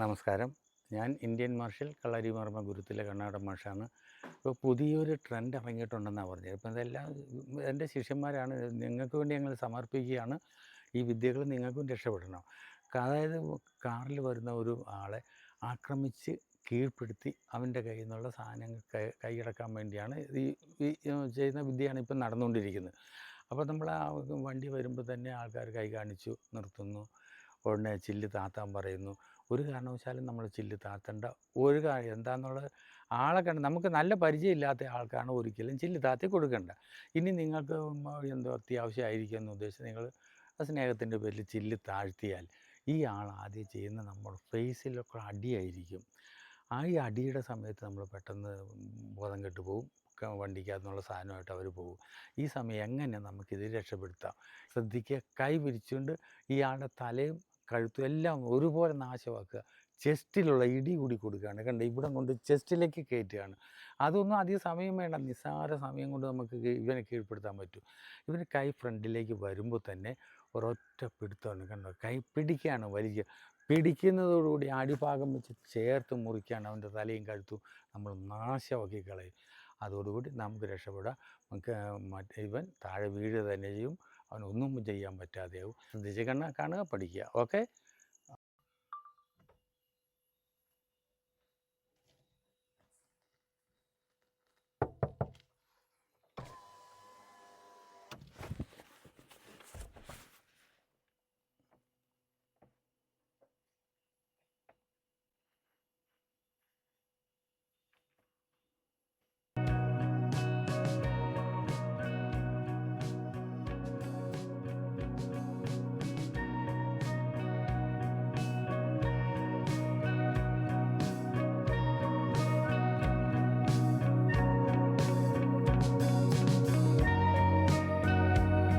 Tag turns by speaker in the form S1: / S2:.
S1: നമസ്കാരം. ഞാൻ Indian martial കളരിമർമ്മ ഗുരുത്തിലെ കർണാടക മാഷാണ്. ഇപ്പോൾ പുതിയൊരു ട്രെൻഡ് ഇറങ്ങിയിട്ടുണ്ടെന്നാണ് പറഞ്ഞത്. ഇപ്പം ഇതെല്ലാം എന്റെ ശിഷ്യന്മാരാണ്. നിങ്ങൾക്ക് വേണ്ടി ഞങ്ങൾ സമർപ്പിക്കുകയാണ്. ഈ വിദ്യകൾ നിങ്ങൾക്കും രക്ഷപ്പെടണം. അതായത് കാറിൽ വരുന്ന ഒരു ആളെ ആക്രമിച്ച് കീഴ്പ്പെടുത്തി അവന്റെ കയ്യിൽ നിന്നുള്ള സാധനങ്ങൾ കൈയടക്കാൻ വേണ്ടിയാണ് ഈ ചെയ്യുന്ന വിദ്യയാണ് ഇപ്പം നടന്നുകൊണ്ടിരിക്കുന്നത്. അപ്പോൾ നമ്മൾ ആ വണ്ടി വരുമ്പോൾ തന്നെ ആൾക്കാർ കൈ കാണിച്ചു നിർത്തുന്നു. ഉടനെ ചില്ല് താത്താൻ പറയുന്നു. ഒരു കാരണവശാലും നമ്മൾ ചില്ല് താത്തണ്ട ഒരു കാര്യം എന്താണെന്നുള്ളത് ആളെ കണ്ട് നമുക്ക് നല്ല പരിചയമില്ലാത്ത ആൾക്കാണ് ഒരിക്കലും ചില്ല് താത്തി കൊടുക്കേണ്ട. ഇനി നിങ്ങൾക്ക് എന്തോ അത്യാവശ്യമായിരിക്കും എന്ന് ഉദ്ദേശിച്ച് നിങ്ങൾ സ്നേഹത്തിന്റെ പേരിൽ ചില്ല് താഴ്ത്തിയാൽ ഈ ആൾ ആദ്യം ചെയ്യുന്ന നമ്മുടെ ഫേസിലൊക്കെ അടിയായിരിക്കും. ആ ഈ അടിയുടെ സമയത്ത് നമ്മൾ പെട്ടെന്ന് ബോധം കെട്ട് പോകും വണ്ടിക്കകത്തുനിന്നുള്ള സാധനമായിട്ട് അവർ പോകും ഈ സമയം എങ്ങനെ നമുക്കിത് രക്ഷപ്പെടുത്താം? ശ്രദ്ധിക്കുക. കൈ വിരിച്ചുകൊണ്ട് ഇയാളുടെ തലയും കഴുത്തും എല്ലാം ഒരുപോലെ നാശമാക്കുക. ചെസ്റ്റിലുള്ള ഇടി കൂടി കൊടുക്കുകയാണ്. കണ്ട? ഇവിടെ കൊണ്ട് ചെസ്റ്റിലേക്ക് കയറ്റുകയാണ്. അതൊന്നും അധികം സമയം വേണ്ട. നിസ്സാര സമയം കൊണ്ട് നമുക്ക് ഇവനെ കീഴ്പ്പെടുത്താൻ പറ്റും. ഇവന് കൈ ഫ്രണ്ടിലേക്ക് വരുമ്പോൾ തന്നെ ഒരൊറ്റ പിടുത്തമാണ്. കണ്ടോ? കൈ പിടിക്കുകയാണ് വലിക്കുക പിടിക്കുന്നതോടുകൂടി അടിഭാഗം വെച്ച് ചേർത്ത് മുറിക്കുകയാണ് അവന്റെ തലയും കഴുത്തും. നമ്മൾ നാശമാക്കി കളയും. അതോടുകൂടി നമുക്ക് രക്ഷപ്പെടാം. നമുക്ക് മറ്റേ ഇവൻ താഴെ വീഴുക തന്നെ ചെയ്യും. അവനൊന്നും ചെയ്യാൻ പറ്റാതെയാവും. ശ്രദ്ധിച്ച് കണ്ണ കാണുക പഠിക്കുക. ഓക്കെ?